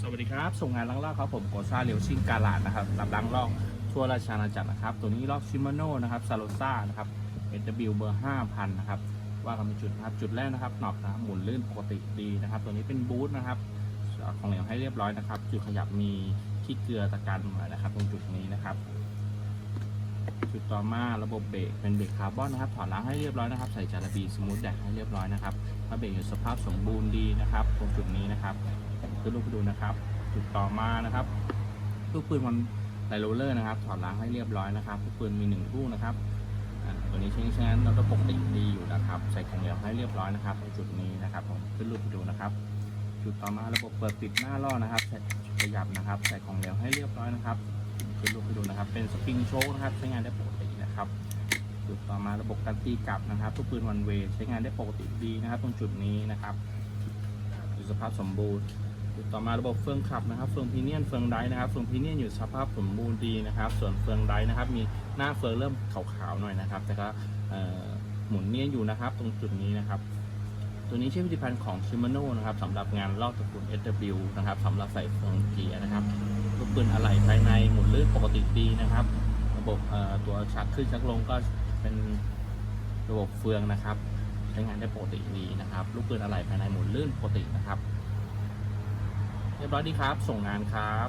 สวัสดีครับส่งงานลังลอกครับผมโกซ่าเรียวชิงกาลาดนะครับรับลังลอกทั่วราชอาณาจักรนะครับ ตัวนี้ลอกชิมาโน่นะครับซาโลซ่านะครับ SW เบอร์5,000นนะครับ ว่ากันเป็นจุดนะครับ จุดแรกนะครับหนอกนะครับหมุนลื่นปกติดีนะครับ ตัวนี้เป็นบูทนะครับ ของเหลวให้เรียบร้อยนะครับ จุดขยับมีขี้เกลือตะกันหน่อยนะครับ ตรงจุดนี้นะครับ จุดต่อมาระบบเบรกเป็นเบรกคาร์บอนนะครับ ถอดล้างให้เรียบร้อยนะครับ ใส่จาระบีสมูทแดกให้เรียบร้อยนะครับถ้าเบรกอยู่สภาพสมบูรณ์ดีนะครับ ตรงจุดนี้นะครับ ขึ้นรูปไปดูนะครับ จุดต่อมานะครับลูกปืนมันไลโรเลอร์นะครับถอดล้างให้เรียบร้อยนะครับลูกปืนมีหนึ่งลูกนะครับอ่าตัวนี้ใช้ใช้งานเราก็ปกติดีอยู่นะครับ ใส่ของเหลวให้เรียบร้อยนะครับตรงจุดนี้นะครับผมขึ้นรูปไปดูนะครับ จุดต่อมาระบบเปิดปิดหน้าล้อนะครับใส่ขยับนะครับ ใส่ของเหลวให้เรียบร้อยนะครับขึ้นรูปไปดูนะครับ เป็นสปริงโชคนะครับใช้งานได้ปกตินะครับจุดต่อมาระบบการตีกลับนะครับลูกปืนวันเวใช้งานได้ปกติดีนะครับ ตรงจุดนี้นะครับสภาพสมบูรณ์ ต่อมาระบบเฟืองขับนะครับเฟืองพีเนียนเฟืองไดนะครับเฟืองพีเนียนอยู่สภาพสมบูรณ์ดีนะครับ ส่วนเฟืองไดนะครับมีหน้าเฟืองเริ่มขาวๆหน่อยนะครับ แต่ก็หมุนเนียนอยู่นะครับ ตรงจุดนี้นะครับ ตัวนี้ใช้ผลิตภัณฑ์ของ Shimano นะครับสำหรับงานลอกตระกูล SW นะครับสำหรับใส่เฟืองเกียร์นะครับลูกปืนอะไหล่ภายในหมุนลื่นปกติดีนะครับ ระบบตัวชักขึ้นชักลงก็เป็นระบบเฟืองนะครับใช้งานได้ปกติดีนะครับ ลูกปืนอะไหล่ภายในหมุนลื่นปกตินะครับ เรียบร้อยดีครับ ส่งงานครับ